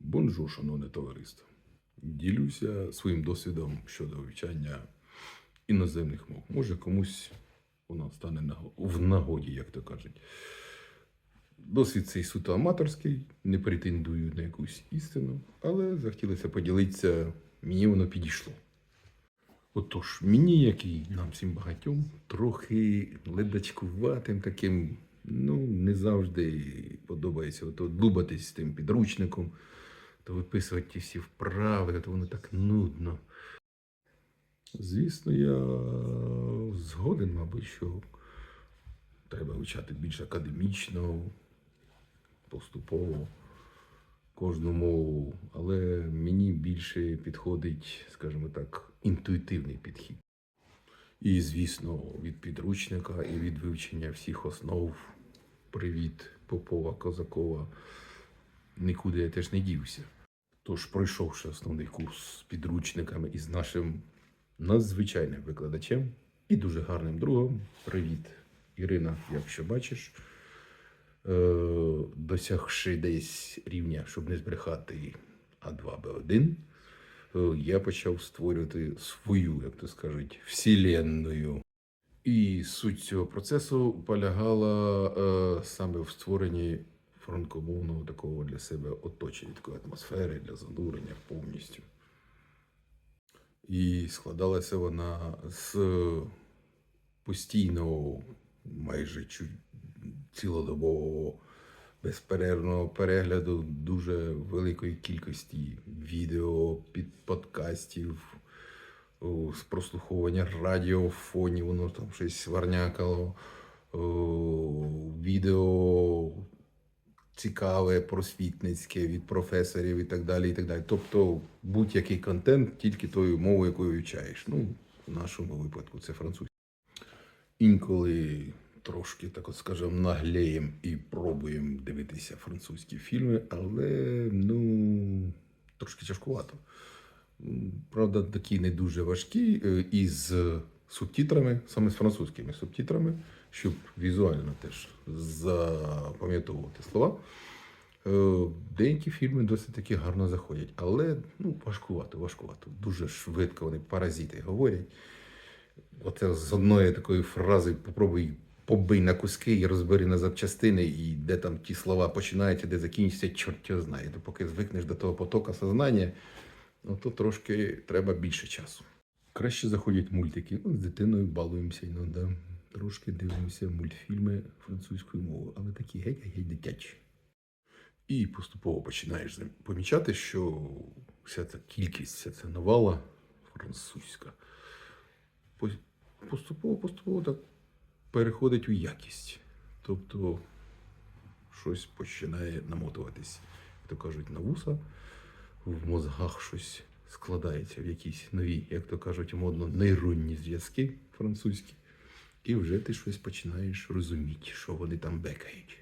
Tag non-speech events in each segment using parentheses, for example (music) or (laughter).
Бонжур, шановне товариство. Ділюся своїм досвідом щодо вивчання іноземних мов. Може, комусь воно стане в нагоді, як то кажуть. Досвід цей суто аматорський, не претендую на якусь істину, але захотілося поділитися, мені воно підійшло. Отож, мені, як і нам всім багатьом, трохи ледачкуватим таким, ну, не завжди подобається дубатись з тим підручником, то виписувати ті всі вправи, то воно так нудно. Звісно, я згоден, мабуть, що треба вивчати більш академічно, поступово кожну мову, але мені більше підходить, скажімо так, інтуїтивний підхід. І, звісно, від підручника і від вивчення всіх основ привіт Попова, Козакова, нікуди я теж не дівся. Тож, пройшовши основний курс з підручниками і з нашим надзвичайним викладачем і дуже гарним другом, привіт, Ірина, якщо бачиш, е, досягши десь рівня, щоб не збрехати А2, Б1, е, я почав створювати свою, як то скажуть, вселенную. І суть цього процесу полягала е, саме в створенні франкомовного такого для себе оточення, такої атмосфери для занурення повністю. І складалася вона з постійного, майже цілодобового, безперервного перегляду дуже великої кількості відео, під подкастів, о, з прослуховування радіо в фоні, воно там щось варнякало, відео цікаве, просвітницьке від професорів і так далі. і так далі. Тобто будь-який контент тільки тою мовою, якою вивчаєш. Ну, в нашому випадку це французький. Інколи трошки, так от скажемо, наглеємо і пробуємо дивитися французькі фільми, але ну, трошки тяжкувато. Правда, такі не дуже важкі е, із субтитрами, саме з французькими субтитрами, щоб візуально теж запам'ятовувати слова. Е, Деякі фільми досить таки гарно заходять, але ну, важкувато, важкувато. Дуже швидко вони паразити говорять. Оце з одної такої фрази попробуй побий на куски і розбери на запчастини, і де там ті слова починаються, де закінчуються, чорт його знає. То поки звикнеш до того потока сознання, ну то трошки треба більше часу. Краще заходять мультики. Ну, з дитиною балуємося іноді. Трошки дивимося мультфільми французькою мовою, але такі геть-геть дитячі. І поступово починаєш помічати, що вся ця кількість, вся ця навала французька поступово, поступово так переходить у якість. Тобто щось починає намотуватись, як то кажуть, на вуса, в мозгах щось складається в якісь нові, як то кажуть, модно, нейронні зв'язки французькі, і вже ти щось починаєш розуміти, що вони там бекають.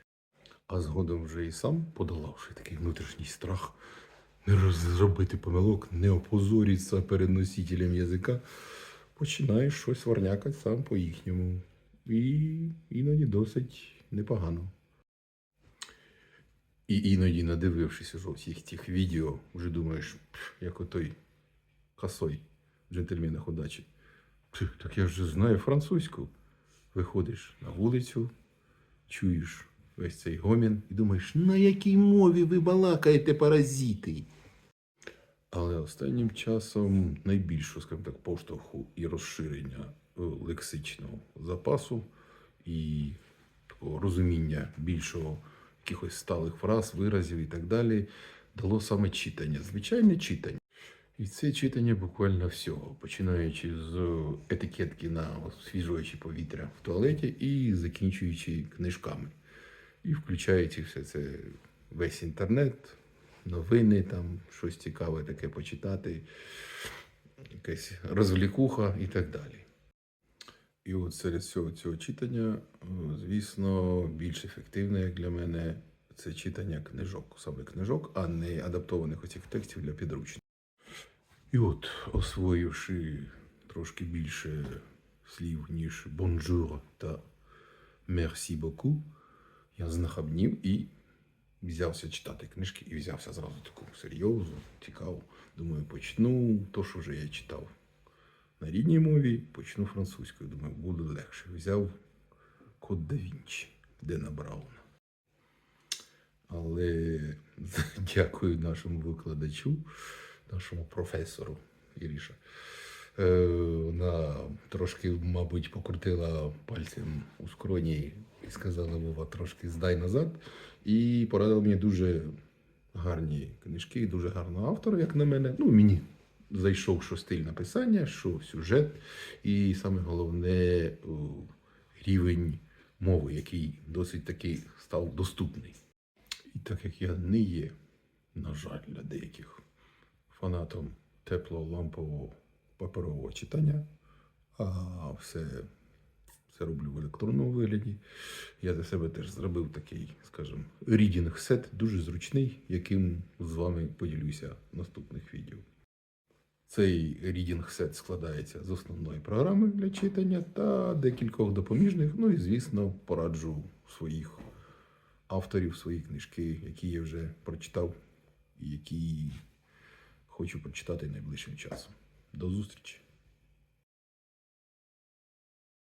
А згодом вже і сам, подолавши такий внутрішній страх, не розробити помилок, не опозоритися перед носителем язика, починаєш щось варнякати сам по їхньому. І іноді досить непогано. І іноді, надивившись уже всіх тих відео, вже думаєш, як отой косой в джентльменах удачі. Так я вже знаю французьку. Виходиш на вулицю, чуєш весь цей гомін і думаєш, на якій мові ви балакаєте, паразити? Але останнім часом найбільшу, скажімо так, поштовху і розширення е, лексичного запасу і розуміння більшого якихось сталих фраз, виразів і так далі дало саме читання, звичайне читання. І це читання буквально всього, починаючи з етикетки на освіжуючі повітря в туалеті і закінчуючи книжками. І включаючи все це весь інтернет, новини, там щось цікаве таке почитати, якась розвлікуха і так далі. І от серед всього цього читання, е, звісно, більш ефективне, як для мене, це читання книжок, саме книжок, а не адаптованих оцих текстів для підручників. І от, освоївши трошки більше слів, ніж bonjour та merci beaucoup, я знахабнів і взявся читати книжки і взявся зразу таку серйозну, цікаву. Думаю, почну то, що вже я читав на рідній мові, почну французькою. Думаю, буде легше. Взяв Код да Вінчі, Дена Брауна. Але (laughs) дякую нашому викладачу, нашому професору Іріша. Е, Вона трошки, мабуть, покрутила пальцем у скроні і сказала Вова, трошки здай назад. І порадила мені дуже гарні книжки, дуже гарного автора, як на мене. Ну, мені зайшов, що стиль написання, що сюжет, і саме головне рівень мови, який досить таки став доступний. І так як я не є, на жаль, для деяких фанатом тепло-лампового паперового читання, а все, все роблю в електронному вигляді. Я для себе теж зробив такий, скажімо, рідінг сет, дуже зручний, яким з вами поділюся в наступних відео. Цей рідінг сет складається з основної програми для читання та декількох допоміжних. Ну і, звісно, пораджу своїх авторів, свої книжки, які я вже прочитав і які хочу прочитати найближчим часом. До зустрічі!